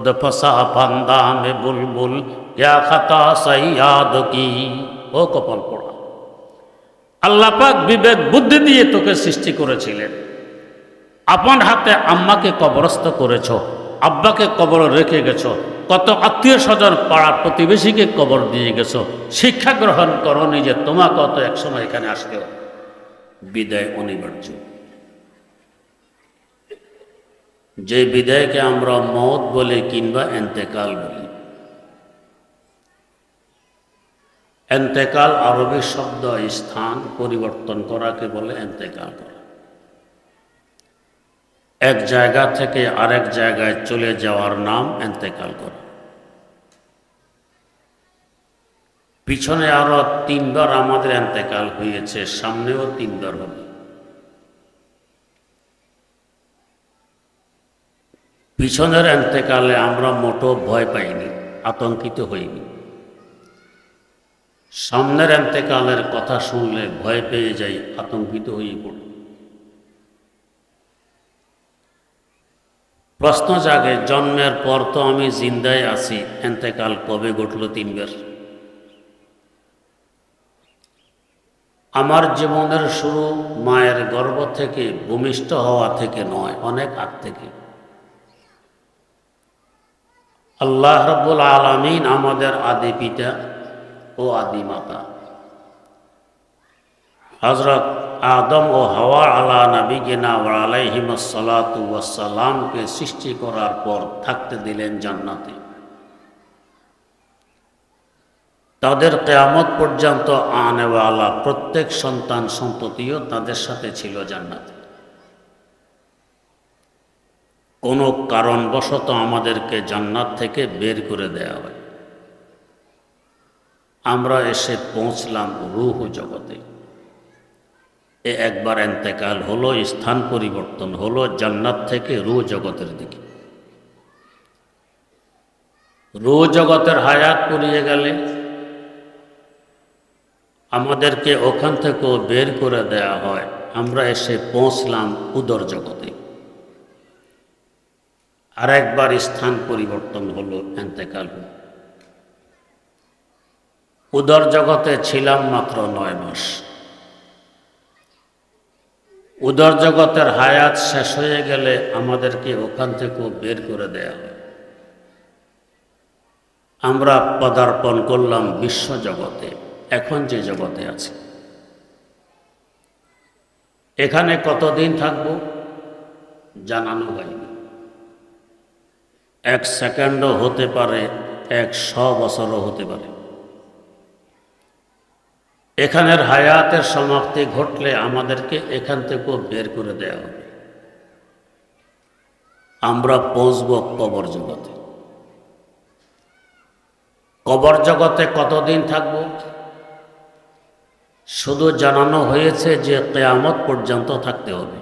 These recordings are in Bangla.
फसा फंदा में बुलबुल क्या खता सैयाद की ও কপাল পড়া আল্লাহ পাক বিবেক বুদ্ধি দিয়ে তোকে সৃষ্টি করেছিলেন আপন হাতে আম্মাকে কবরস্থ করেছ আব্বাকে কবর রেখে গেছ কত আত্মীয় স্বজন পাড়া প্রতিবেশীকে কবর দিয়ে গেছ শিক্ষা গ্রহণ করো যে তোমাকে অত একসময় এখানে আসতে হবে। বিদায় অনিবার্য যে বিদায়কে আমরা মত বলি কিংবা এন্তেকাল বলি। এন্তেকাল আরবি শব্দ স্থান পরিবর্তন করাকে বলে এন্তেকাল করা। এক জায়গা থেকে আরেক জায়গায় চলে যাওয়ার নাম এন্তেকাল করা। পিছনে আরও তিনবার আমাদের এন্তেকাল হয়েছে, সামনেও তিনবার হবে। পিছনের এন্তেকালে আমরা মোটো ভয় পাইনি, আতঙ্কিত হইনি। সামনের এন্তেকালের কথা শুনলে ভয় পেয়ে যাই, আতঙ্কিত হয়ে পড়ি। প্রশ্ন জাগে, জন্মের পর তো আমি জিন্দায় আছি, এন্তেকাল কবে ঘটল তিনবার? আমার জীবনের শুরু মায়ের গর্ভ থেকে, ভূমিষ্ঠ হওয়া থেকে নয়, অনেক আগ থেকে। আল্লাহ রব্বুল আলমিন আমাদের আদি পিতা ও আদি মাতা। হজরত আদম ও হাওয়া আলা নবীনা আলাইহিমসালাতামকে সৃষ্টি করার পর থাকতে দিলেন জান্নাতে। তাদের কেয়ামত পর্যন্ত আনেওয়ালা প্রত্যেক সন্তান সন্ততিও তাদের সাথে ছিল জান্নাতে। কোনো কারণবশত আমাদেরকে জান্নাত থেকে বের করে দেয়া হয়। আমরা এসে পৌঁছলাম রুহ জগতে। এ একবার এন্তেকাল হলো, স্থান পরিবর্তন হলো, জান্নাত থেকে রু জগতের দিকে। রু জগতের হায়াত পুড়িয়ে গেলে আমাদেরকে ওখান থেকেও বের করে দেয়া হয়। আমরা এসে পৌঁছলাম উদর জগতে। আর একবার স্থান পরিবর্তন হলো এন্তেকাল। উদর জগতে ছিলাম মাত্র নয় মাস। উদর জগতের হায়াত শেষ হয়ে গেলে আমাদেরকে ওখান থেকেও বের করে দেয়া হয়। আমরা পদার্পণ করলাম বিশ্ব জগতে, এখন যে জগতে আছে। এখানে কতদিন থাকব জানানো হয়নি। এক সেকেন্ডও হতে পারে, এক শ বছরও হতে পারে। এখানের হায়াতের সমাপ্তি ঘটলে আমাদেরকে এখান থেকেও বের করে দেওয়া হবে। আমরা পৌঁছব কবর জগতে। কবর জগতে কতদিন থাকব? শুধু জানানো হয়েছে যে কেয়ামত পর্যন্ত থাকতে হবে।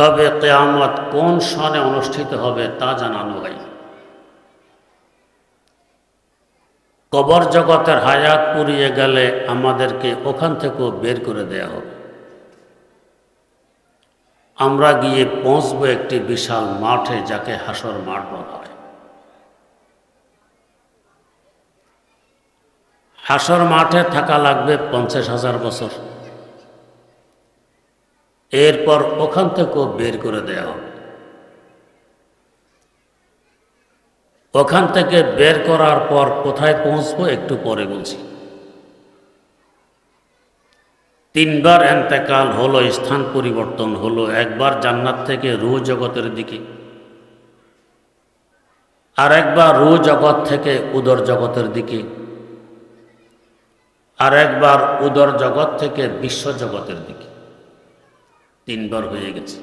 তবে কেয়ামত কোন সনে অনুষ্ঠিত হবে তা জানানো হয়নি কবর জগতের হায়াত পুড়িয়ে গেলে আমাদেরকে ওখান থেকেও বের করে দেয়া হবে। আমরা গিয়ে পৌঁছবো একটি বিশাল মাঠে যাকে হাসর মাঠ বলা হয়। হাসর মাঠে থাকা লাগবে পঞ্চাশ হাজার বছর। এরপর ওখান থেকেও বের করে দেয়া হবে। ওখান থেকে বের করার পর কোথায় পৌঁছবো একটু পরে বলছি। তিনবার এন্তেকাল হলো, স্থান পরিবর্তন হলো, একবার জান্নাত থেকে রু জগতের দিকে, আর একবার রু জগৎ থেকে উদর জগতের দিকে, আর একবার উদর জগৎ থেকে বিশ্ব জগতের দিকে। তিনবার হয়ে গেছে।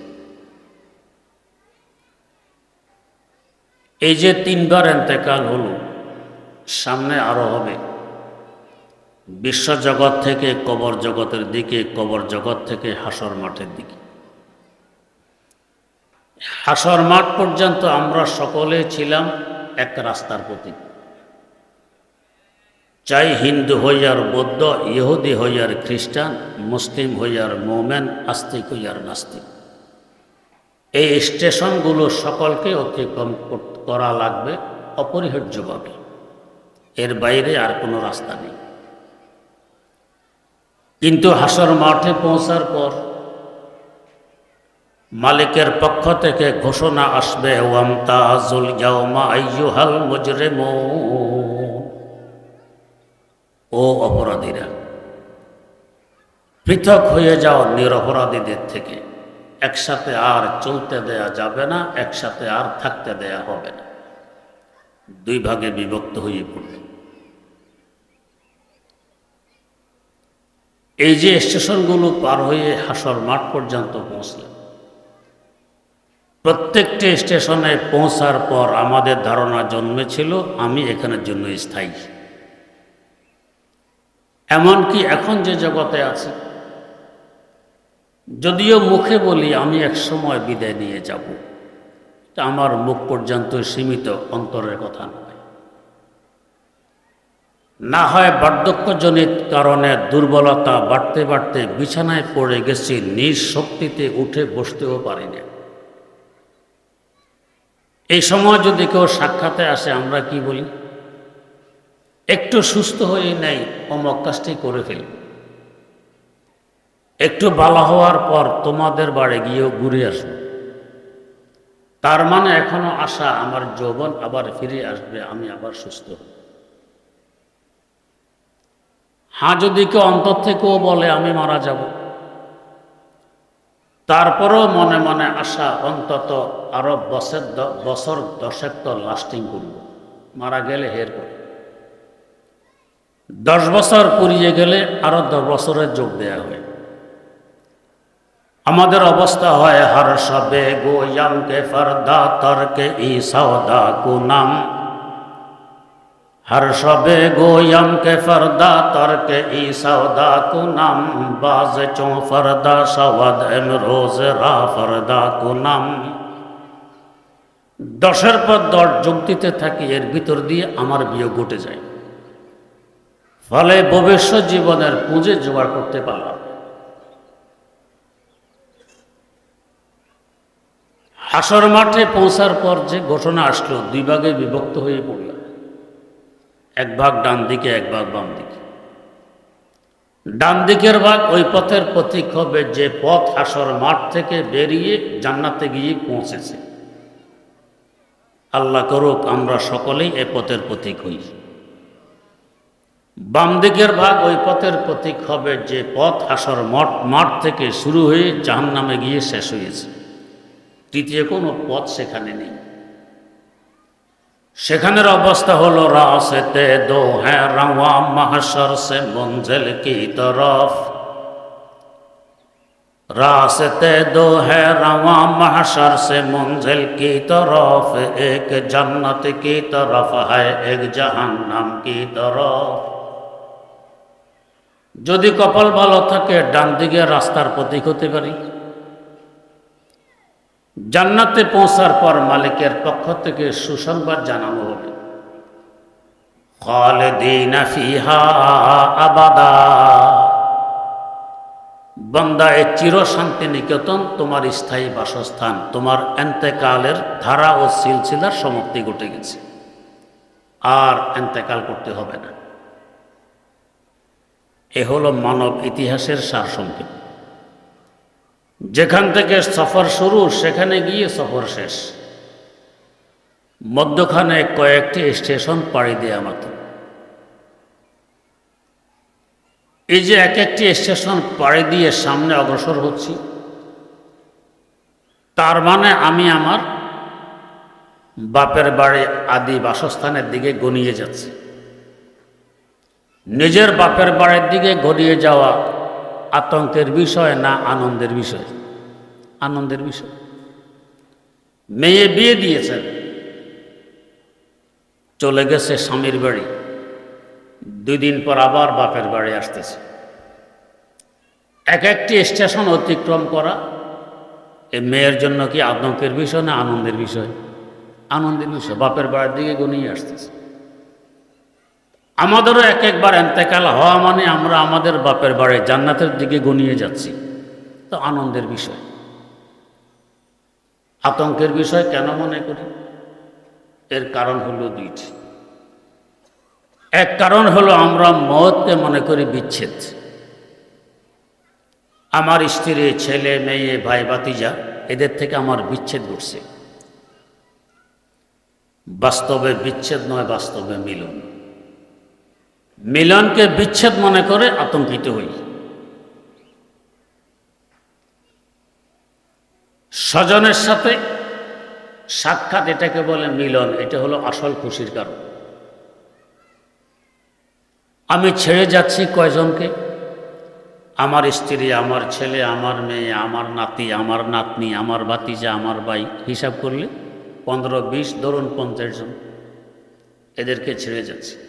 এই যে তিনবার এন্তেকাল হলো, সামনে আরও হবে। বিশ্ব জগৎ থেকে, কবর জগতের দিকে, কবর জগৎ থেকে হাসর মাঠের দিকে। হাসর মাঠ পর্যন্ত আমরা সকলে ছিলাম এক রাস্তার প্রতি চাই হিন্দু হইয়ার বৌদ্ধ, ইহুদি হইয়ার খ্রিস্টান, মুসলিম হইয়ার মোমেন, আস্তিক হইয়ার নাস্তিক। এই স্টেশনগুলো সকলকে অতিক্রম করা লাগবে অপরিহার্যভাবে। এর বাইরে আর কোনো রাস্তা নেই। কিন্তু হাসর মাঠে পৌঁছার পর মালিকের পক্ষ থেকে ঘোষণা আসবে, ওয়ামতাজুল ইয়াউমা আইয়ুহাল মুজরিমুন। ও অপরাধীরা। পৃথক হয়ে যাও নিরপরাধীদের থেকে। একসাথে আর চলতে দেয়া যাবে না, একসাথে আর থাকতে দেয়া হবে না। দুই ভাগে বিভক্ত হয়ে পড়বে। এই যে স্টেশনগুলো পার হয়ে হাসর মাঠ পর্যন্ত পৌঁছলেন প্রত্যেকটি স্টেশনে পৌঁছার পর আমাদের ধারণা জন্মেছিল, আমি এখানের জন্য স্থায়ী। এমনকি এখন যে জগতে আছে, যদিও মুখে বলি আমি এক সময় বিদায় নিয়ে যাব তা আমার মুখ পর্যন্ত সীমিত অন্তরের কথা নয়। না হয় বার্ধক্যজনিত কারণে দুর্বলতা বাড়তে বাড়তে বিছানায় পড়ে গেছি, নিজ শক্তিতে উঠে বসতেও পারি না এই সময় যদি কেউ সাক্ষাতে আসে, আমরা কি বলি? একটু সুস্থ হয়ে নেই অমক কাজটি করে ফেলি একটু বালা হওয়ার পর তোমাদের বাড়ি গিয়েও ঘুরে আসব। তার মানে এখনও আশা, আমার যৌবন আবার ফিরে আসবে, আমি আবার সুস্থ হব। হ্যাঁ যদি কেউ অন্তর থেকেও বলে, আমি মারা যাব। তারপরেও মনে মনে আশা, অন্তত আরও বছর বছর দশেক তো লাস্টিং করব। মারা গেলে হের করে। দশ বছর পুরিয়ে গেলে আরও দশ বছরের যোগ দেওয়া হয়। আমাদের অবস্থা হয় হর সবে গোয়ামকে ফরদা তর্কে ই সৌদা কুনাম হর সবে গোয়ামকে ফরদা তর্কে ই সৌদা কুনাম বাজ চো ফরদা সওয়াদ এম রোজ রা ফরদা কুনাম দশের পর দশ যোগ দিতে থাকি, এর ভিতর দিয়ে আমার বিয়োগ ঘটে যায়। ফলে ভবিষ্যৎ জীবনের পুঁজে জোগাড় করতে পারলাম। হাসর মাঠে পৌঁছার পর যে ঘটনা আসলো, দুই ভাগে বিভক্ত হয়ে পড়লাম। এক ভাগ ডান দিকে, এক ভাগ বাম দিকে। ডান দিকের ভাগ ওই পথের প্রতীক হবে যে পথ হাসর মাঠ থেকে বেরিয়ে জান্নাতে গিয়ে পৌঁছেছে। আল্লাহ করুক, আমরা সকলেই এ পথের প্রতীক হই। বাম দিকের ভাগ ওই পথের প্রতীক হবে যে পথ হাসর মঠ, মাঠ থেকে শুরু হয়ে জাহান নামে গিয়ে শেষ হয়েছে। তৃতীয় কোনো পথ সেখানে নেই। সেখানের অবস্থা হলো রাসেতে দো হ্যাঁ রাওয়া মাহাসর সে মঞ্জেল কি তরফ। রাসতে দো হ্যাঁ রাওয়া মাহাসর সে মঞ্জেল কি তরফ, এক জন্নত কি তরফ হ্যাঁ এক জাহান্নাম কি তরফ। যদি কপাল ভালো থাকে, ডান দিকে রাস্তার প্রতীক হতে পারি। জান্নাতে পৌঁছার পর মালিকের পক্ষ থেকে সুসংবাদ জানানো হবে। আবাদা বন্দা এ চির শান্তি নিকেতন, তোমার স্থায়ী বাসস্থান, তোমার এন্তেকালের ধারা ও সিলসিলার সমাপ্তি ঘটে গেছে। আর এন্তেকাল করতে হবে না। এ হলো মানব ইতিহাসের সারসংক্ষেপ। যেখান থেকে সফর শুরু, সেখানে গিয়ে সফর শেষ। মধ্যখানে কয়েকটি স্টেশন পাড়ি দেওয়া মাত্র। এই যে এক একটি স্টেশন পাড়ি দিয়ে সামনে অগ্রসর হচ্ছি, তার মানে আমি আমার বাপের বাড়ি আদি বাসস্থানের দিকে গনিয়ে যাচ্ছি। নিজের বাপের বাড়ির দিকে গড়িয়ে যাওয়া আতঙ্কের বিষয় না আনন্দের বিষয়? আনন্দের বিষয়। মেয়ে বিয়ে দিয়েছেন চলে গেছে স্বামীর বাড়ি। দুই দিন পর আবার বাপের বাড়ি আসতেছে। এক একটি স্টেশন অতিক্রম করা, এ মেয়ের জন্য কি আতঙ্কের বিষয় না আনন্দের বিষয়? আনন্দের বিষয়। বাপের বাড়ির দিকে গনিয়ে আসতেছে। আমাদেরও এক একবার এন্তেকাল হওয়া মানে আমরা আমাদের বাপের বাড়ি জান্নাতের দিকে গনিয়ে যাচ্ছি। তো আনন্দের বিষয়। আতঙ্কের বিষয় কেন মনে করি? এর কারণ হলো দুইটি। এক কারণ হলো আমরা মতকে মনে করি বিচ্ছেদ। আমার স্ত্রী, ছেলে, মেয়ে, ভাই বাতিজা এদের থেকে আমার বিচ্ছেদ ঘটছে। বাস্তবে বিচ্ছেদ নয়, বাস্তবে মিলন। মিলনকে বিচ্ছেদ মনে করে আতঙ্কিত হই। স্বজনের সাথে সাক্ষাৎ এটাকে বলে মিলন, এটা হলো আসল খুশির কারণ। আমি ছেড়ে যাচ্ছি কয়জনকে? আমার স্ত্রী, আমার ছেলে, আমার মেয়ে, আমার নাতি, আমার নাতনি, আমার বাতিজা আমার ভাই, হিসাব করলে পনেরো, বিশ, ধরুন পঞ্চাশ জন। এদেরকে ছেড়ে যাচ্ছে।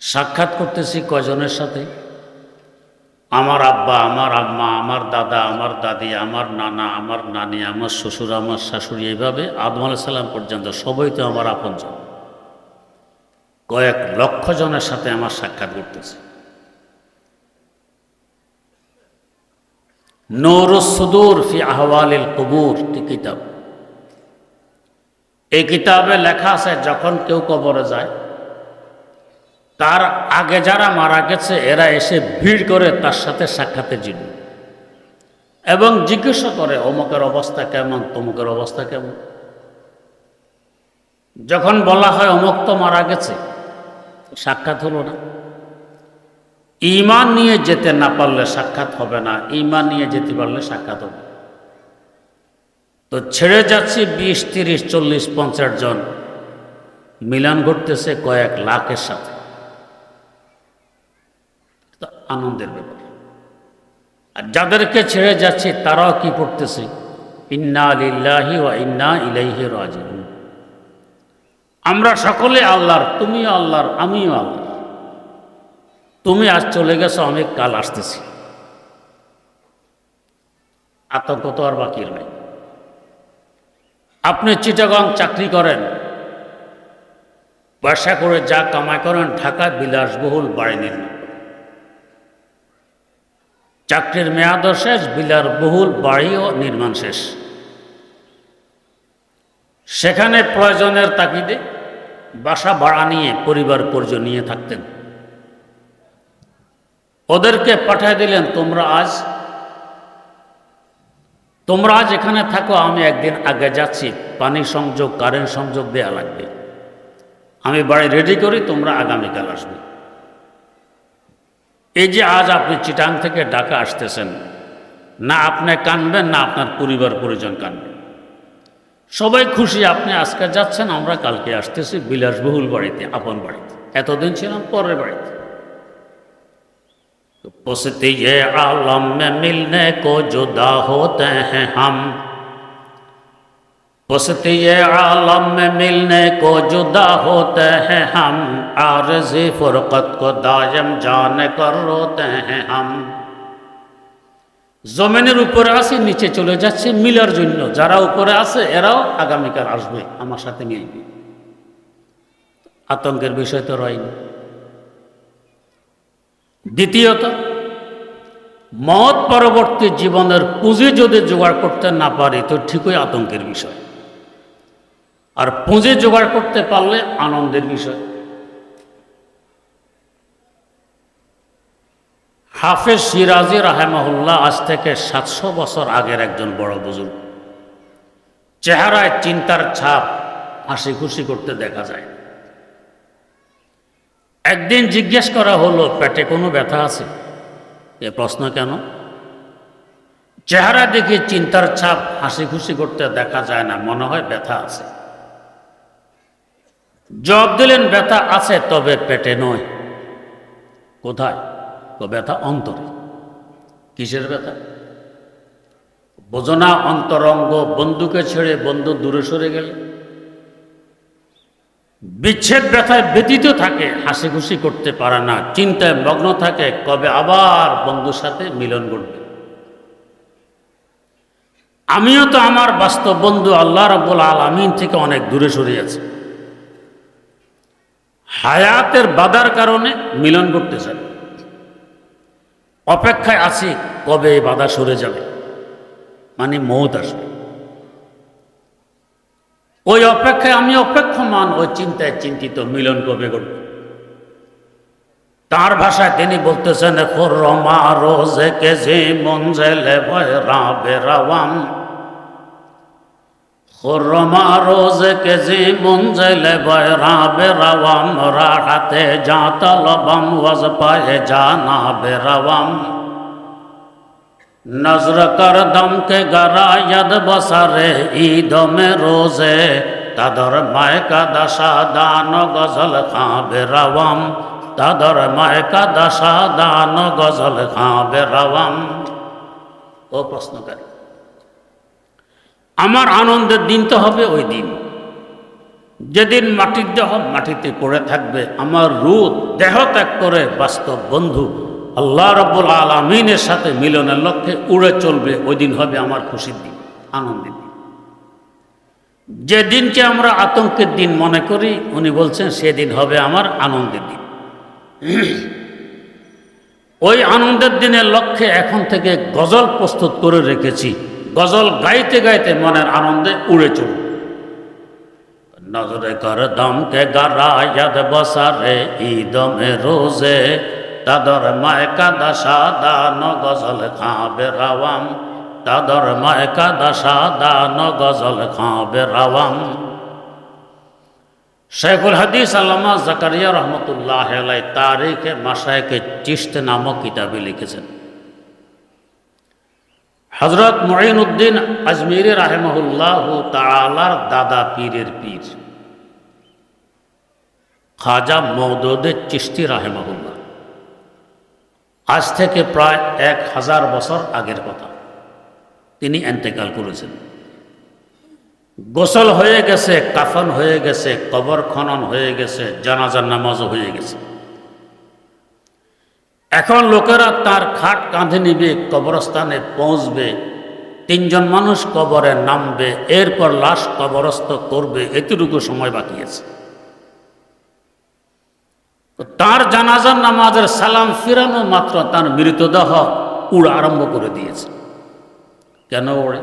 সাক্ষাৎ করতেছি কজনের সাথে? আমার আব্বা, আমার আম্মা, আমার দাদা, আমার দাদি, আমার নানা, আমার নানি, আমার শ্বশুর, আমার শাশুড়ি, এইভাবে আদম সাল্লাম পর্যন্ত সবাই তো আমার আপনজন। কয়েক লক্ষ জনের সাথে আমার সাক্ষাৎ করতেছে নৌরসুদুর ফি আহওয়ালিল কবুর কিতাব। এই কিতাবে লেখা আছে, যখন কেউ কবরে যায় তার আগে যারা মারা গেছে, এরা এসে ভিড় করে তার সাথে সাক্ষাতে জন্য এবং জিজ্ঞাসা করে, অমুকের অবস্থা কেমন, তমুকের অবস্থা কেমন? যখন বলা হয় অমুক তো মারা গেছে, সাক্ষাৎ হলো না। ইমান নিয়ে যেতে না পারলে সাক্ষাৎ হবে না, ইমান নিয়ে যেতে পারলে সাক্ষাৎ হবে। তো ছেড়ে যাচ্ছি বিশ, তিরিশ, চল্লিশ, পঞ্চাশ জন। মিলন ঘটতেছে কয়েক লাখের সাথে। আনন্দের ব্যাপার। আর যাদেরকে ছেড়ে যাচ্ছে, তারাও কি করতেছে ইন্না আলিল্লাহি ও ইন্না ইলাইহি রাজিউন। আমরা সকলে আল্লাহর, তুমিও আল্লাহর, আমিও আল্লাহ তুমি আজ চলে গেছো, আমি কাল আসতেছি। আতঙ্ক তো আর বাকি নাই আপনি চিটাগং চাকরি করেন ব্যবসা করে যা কামাই করেন ঢাকা বিলাসবহুল বাড়ি নির্মাণ। চাকরির মেয়াদও শেষ, বিলার বহুল বাড়িও নির্মাণ শেষ। সেখানে প্রয়োজনের তাকিদে বাসা ভাড়া নিয়ে পরিবার পর্য নিয়ে থাকতেন। ওদেরকে পাঠিয়ে দিলেন, তোমরা আজ তোমরা আজ এখানে থাকো, আমি একদিন আগে যাচ্ছি, পানি সংযোগ, কারেন্ট সংযোগ দেয়া লাগবে। আমি বাড়ি রেডি করি, তোমরা আগামীকাল আসবে। এই যে আজ আপনি চিটাং থেকে ঢাকা আসতেছেন, না আপনি কানবেন, না আপনার পরিবার পরিজন কানবেন সবাই খুশি আপনি আজকে যাচ্ছেন, আমরা কালকে আসতেছি বিলাসবহুল বাড়িতে, আপন বাড়িতে। এতদিন ছিলাম পরের বাড়িতে। পৌঁছতে আলম মিলনে কো যোদা হতে হ্যাঁ হাম। हैं हम पुसती ये आलम में मिलने को जुदा होते हैं हम आरजी फुरकत को दायम जाने कर रोते हैं हम জমিনের উপরে আছে নিচে চলে যাচ্ছে মিলার জন্য যারা উপরে আছে এরাও আগামীকাল আসবে আমার সাথে মিলবে আতঙ্কের বিষয় তো রয়নি দ্বিতীয়ত মত পরবর্তী জীবনের পুঁজি যদি জোগাড় করতে না পারি তো ঠিকই আতঙ্কের বিষয় আর পুঁজি জোগাড় করতে পারলে আনন্দের বিষয়। হাফেজ সিরাজি রাহেমহল্লা আজ থেকে সাতশো বছর আগের একজন বড় বুজুর্গ। চেহারায় চিন্তার ছাপ, হাসি খুশি করতে দেখা যায়। একদিন জিজ্ঞেস করা হলো, পেটে কোনো ব্যথা আছে? এ প্রশ্ন, কেন? চেহারা দেখে চিন্তার ছাপ, হাসি খুশি করতে দেখা যায় না, মনে হয় ব্যথা আছে। জবাব দিলেন, ব্যথা আছে, তবে পেটে নয়। কোথায়? তো ব্যথা অন্তরে। কিসের ব্যথা? বোঝনা অন্তরঙ্গ বন্ধুকে ছেড়ে বন্ধু দূরে সরে গেলে। বিচ্ছেদ ব্যথায় ব্যতীত থাকে হাসি খুশি করতে পারে না, চিন্তায় মগ্ন থাকে, কবে আবার বন্ধুর সাথে মিলন ঘটবে? আমিও তো আমার বাস্তব বন্ধু আল্লাহ রব্বুল আলমিন থেকে অনেক দূরে সরে আছি। হায়াতের বাধার কারণে মিলন করতে চাই অপেক্ষায় আছি কবে এই বাধা সরে যাবে মানে মৌত আসবে। ওই অপেক্ষায় আমি অপেক্ষমান, ওই চিন্তায় চিন্তিত, মিলন কবে করবে তার ভাষায় তিনি বলতেছেন রমা রোজে মঞ্জেলে রাবে রাওয়াম। রমা রোজে কে যে মঞ্জেলে রাবে রাওয়াম রাহাতে যা তলবম ওয়াজ পায়ে জানা বেরাওয়াম नजर कर दम के गरायद बसरे ईद में रोजे तदर मायका दशा दान गजल खां बेरवम तदर मायका दशा दान गजल खां বেরাওয়াম ও প্রশ্নকারী আমার আনন্দের দিন তো হবে ওই দিন। যেদিন মাটির দেহ মাটিতে পড়ে থাকবে, আমার রূপ দেহ ত্যাগ করে বাস্তব বন্ধু আল্লাহ রব্বুল আলমিনের সাথে মিলনের লক্ষ্যে উড়ে চলবে, ওই দিন হবে আমার খুশির দিন, আনন্দের দিন। যে দিনকে আমরা আতঙ্কের দিন মনে করি, উনি বলছেন, সেদিন হবে আমার আনন্দের দিন। ওই আনন্দের দিনের লক্ষ্যে এখন থেকে গজল প্রস্তুত করে রেখেছি। গজল গাইতে গাইতে মনের আনন্দে উড়ে চলবে নজরে কর দমকে গারায়াদ বসারে, ঈদমে রোজে, তাদর মায়কা দশা দান গজল খাবে রাওয়াম। তাদর মায়কা দশা দান গজল খাবে রাওয়াম। শেখুল হাদিস আল্লামা জাকারিয়া রহমতুল্লাহ তারিখে মাসায়কে চিস্ত নামক কিতাবে লিখেছেন। হজরত মঈন উদ্দিন আজমির রাহেমহুল্লাহ তালার দাদা পীরের পীর। খাজা মৌদুদের চিস্তি রাহেমহুল্লাহ। আজ থেকে প্রায় এক হাজার বছর আগের কথা। তিনি এন্তেকাল করেছেন। গোসল হয়ে গেছে, কাফন হয়ে গেছে, কবর খনন হয়ে গেছে, জানাজার নামাজও হয়ে গেছে। এখন লোকেরা তার খাট কাঁধে নিবে, কবরস্থানে পৌঁছবে। তিনজন মানুষ কবরে নামবে, এরপর লাশ কবরস্থ করবে। এতটুকু সময় বাকি আছে। তার জানাজার নামাজের সালাম ফিরানো মাত্র তার মৃতদেহ উড় আরম্ভ করে দিয়েছে। কেন ওড়ে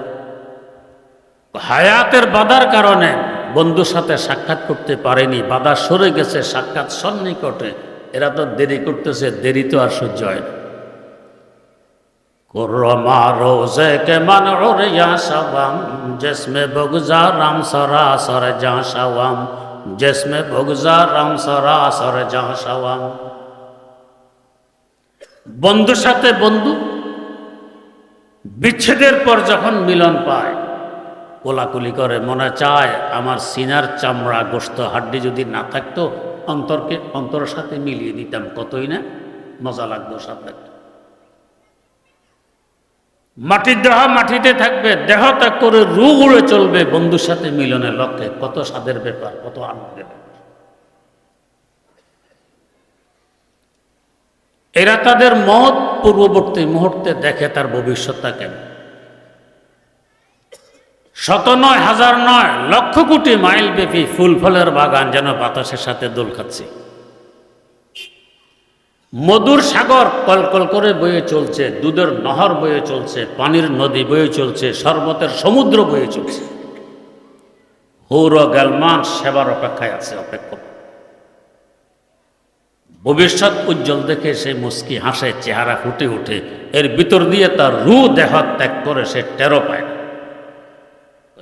হায়াতের বাধার কারণে বন্ধুর সাথে সাক্ষাৎ করতে পারেনি, বাধা সরে গেছে সাক্ষাৎ সন্নিকটে। এরা তো দেরি করতেছে, দেরি তো আর সহ্য হয় না। রাম সরা রাম সরা বন্ধুর সাথে বন্ধু, বিচ্ছেদের পর যখন মিলন পায়, কোলাকুলি করে, মনে চায় আমার সিনার চামড়া গোস্ত হাড্ডি যদি না থাকতো অন্তরকে, অন্তরের সাথে মিলিয়ে দিতাম কতই না? মজা লাগতো লাগতো মাটির দেহ মাটিতে থাকবে দেহ ত্যাগ করে রু উড়ে চলবে বন্ধুর সাথে মিলনের লক্ষ্যে। কত স্বাদের ব্যাপার, কত আনন্দের এরা তাদের মত পূর্ববর্তী মুহূর্তে দেখে তার ভবিষ্যৎটা কেমন। শত নয় হাজার নয় লক্ষ কোটি মাইল ব্যাপী ফুল ফলের বাগান যেন বাতাসের সাথে দোল খাচ্ছে। মধুর সাগর কলকল করে বয়ে চলছে, দুধের নহর বয়ে চলছে, পানির নদী বয়ে চলছে, শরবতের সমুদ্র বয়ে চলছে। হৌর গেলমান সেবার অপেক্ষায় আছে অপেক্ষা ভবিষ্যৎ উজ্জ্বল দেখে সে মুস্কি হাসে, চেহারা ফুটে উঠে এর ভিতর দিয়ে তার রু দেহ ত্যাগ করে সে টেরো পায় না।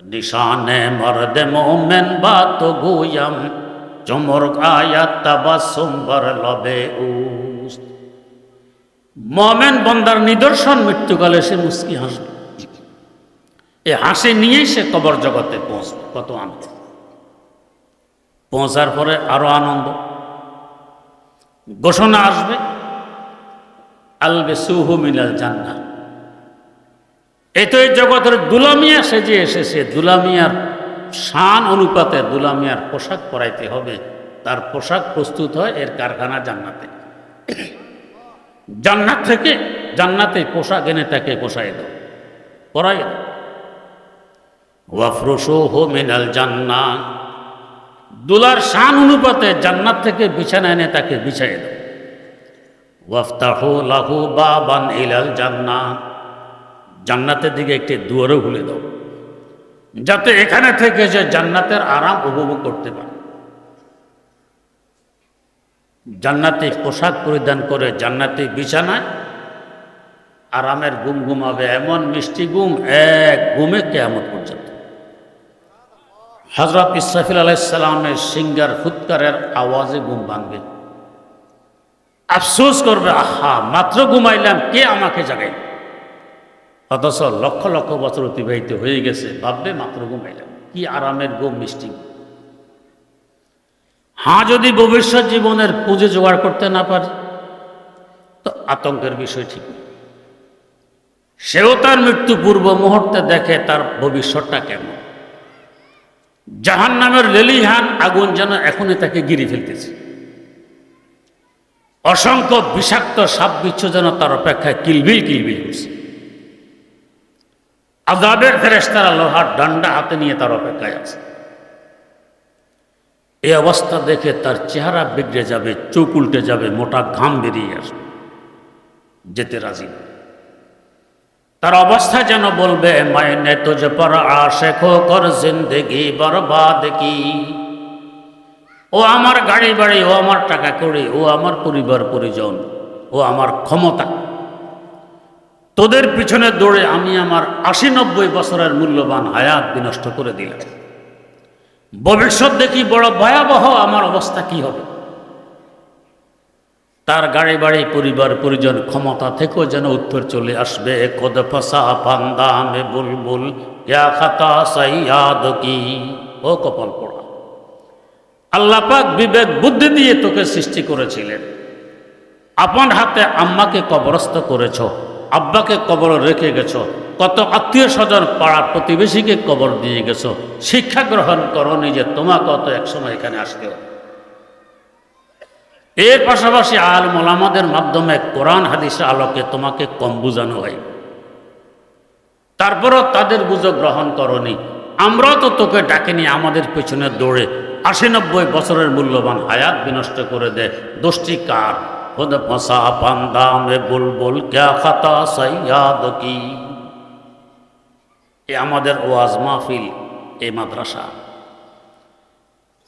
নিশানে মরদে মোমেন বা তো গুয়াম চমর আয়াত তাবাসুম বর লবে উস। মমেন বন্দার নিদর্শন মৃত্যুকালে সে মুস্কি হাসবে। এ হাসি নিয়েই সে কবর জগতে পৌঁছবে, কত আনন্দ। পৌঁছার পরে আরও আনন্দ। ঘোষণা আসবে আলবে সুহু মিনাল জান্না এই জগতের দুলামিয়া সেজে এসেছে। দুলামিয়ার শান অনুপাতে দুলামিয়ার পোশাক পরাইতে হবে। তার পোশাক প্রস্তুত হয় এর কারখানা জান্নাতে। জান্নাত থেকে জান্নাতে পোশাক এনে তাকে পোষাই দাও পরাই ওয়াফরুসো হো মিনাল জান্না দুলার শান অনুপাতে জান্নাত থেকে বিছানা এনে তাকে বিছাই দাও। ওয়াফতাহু লাহু বাবান ইলাল জান্নাত। জান্নাতের দিকে একটি দুয়ারও খুলে দাও। যাতে এখানে থেকে যে জান্নাতের আরাম উপভোগ করতে পারে। জান্নাতি পোশাক পরিধান করে জান্নাতি বিছানায় আরামের গুম ঘুমাবে, এমন মিষ্টি গুম এক ঘুমে কেয়ামত পর্যন্ত। হজরত ইসরাফিল আলাইসালামের সিঙ্গার, ফুৎকারের আওয়াজে গুম ভাঙবে। আফসোস করবে, আহা, মাত্র ঘুমাইলাম, কে আমাকে জাগাই অথচ লক্ষ লক্ষ বছর অতিবাহিত হয়ে গেছে। ভাববে মাত্র ঘুমাইলাম কি আরামের ঘুম, মিষ্টি। হ্যাঁ যদি ভবিষ্যৎ জীবনের পুঁজি জোগাড় করতে না পারে, তো আতঙ্কের বিষয় ঠিক সেও তার মৃত্যু পূর্ব মুহূর্তে দেখে তার ভবিষ্যৎটা কেমন। জাহান নামের লেলিহান আগুন যেন এখনই তাকে গিরি ফেলতেছে। অসংখ্য বিষাক্ত সাপ বিচ্ছু যেন তার অপেক্ষায় কিলবিল কিলবিল করছে। আজাবের ফেরেস্তারা লোহার ডান্ডা হাতে নিয়ে তার অপেক্ষায় আছে। এই অবস্থা দেখে তার চেহারা বিগড়ে যাবে, চোখ উল্টে যাবে, মোটা ঘাম বেরিয়ে আসবে। যেতে রাজি তার অবস্থা যেন বলবে মায়নে তুঝ পর আশেখ কর জিন্দগি বরবাদ কি। ও আমার গাড়ি বাড়ি, ও আমার টাকা কড়ি, ও আমার পরিবার পরিজন, ও আমার ক্ষমতা তোদের পিছনে দৌড়ে আমি আমার আশি নব্বই বছরের মূল্যবান হায়াত বিনষ্ট করে দিলাম। ভবিষ্যৎ দেখি বড় ভয়াবহ আমার অবস্থা কি হবে? তার গাড়ি বাড়ি, পরিবার, পরিজন, ক্ষমতা থেকেও যেন উত্তর চলে আসবে। খোদ ফসা পান্দা মে বুলবুল কি? ও কপাল পড়া। আল্লাহ পাক বিবেক বুদ্ধি দিয়ে তোকে সৃষ্টি করেছিলেন। আপন হাতে আম্মাকে কবরস্থ করেছ। আব্বাকে কবর রেখে গেছ। কত আত্মীয় স্বজন পাড়া প্রতিবেশীকে কবর দিয়ে গেছো। শিক্ষা গ্রহণ করো যে তোমাকে অত একসময় এখানে আসতে হবে। এর পাশাপাশি আল মোলামাদের মাধ্যমে কোরআন হাদিসের আলোকে তোমাকে কম বুঝানো হয়। তারপরও তাদের বুঝো গ্রহণ করনি। আমরাও তো তোকে ডাকিনি, আমাদের পেছনে দৌড়ে। আশি নব্বই বছরের মূল্যবান হায়াত বিনষ্ট করে দেয় দোষটি কার? খুদ ফসা পান্দা মে বুলবুল ক্যা খাতা সৈয়াদ কি এ আমাদের ওয়াজ মাহফিল এ মাদ্রাসা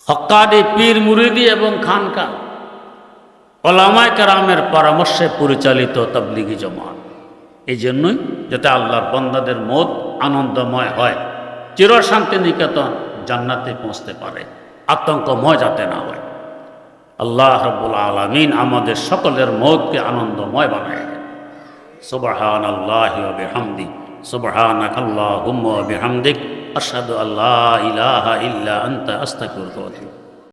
হকানি পীর মুরিদি এবং খানকা ওলামায় কেরামের পরামর্শে পরিচালিত তবলিগি জমাত এই জন্যই যাতে আল্লাহর বন্দাদের মত আনন্দময় হয় চির শান্তি নিকেতন জান্নাতে পৌঁছতে পারে আতঙ্কময় যাতে না হয় আল্লাহ রব্বুল আলমিন আমাদের সকলের মতকে আনন্দময় বানায় সুবাহান আল্লাহ আল্লাহ বিহামদি সুবহানাক হুম বিহামদিক আসাদু আল্লাহ ইলাহা ইল্লা আন্তা আস্তাকুর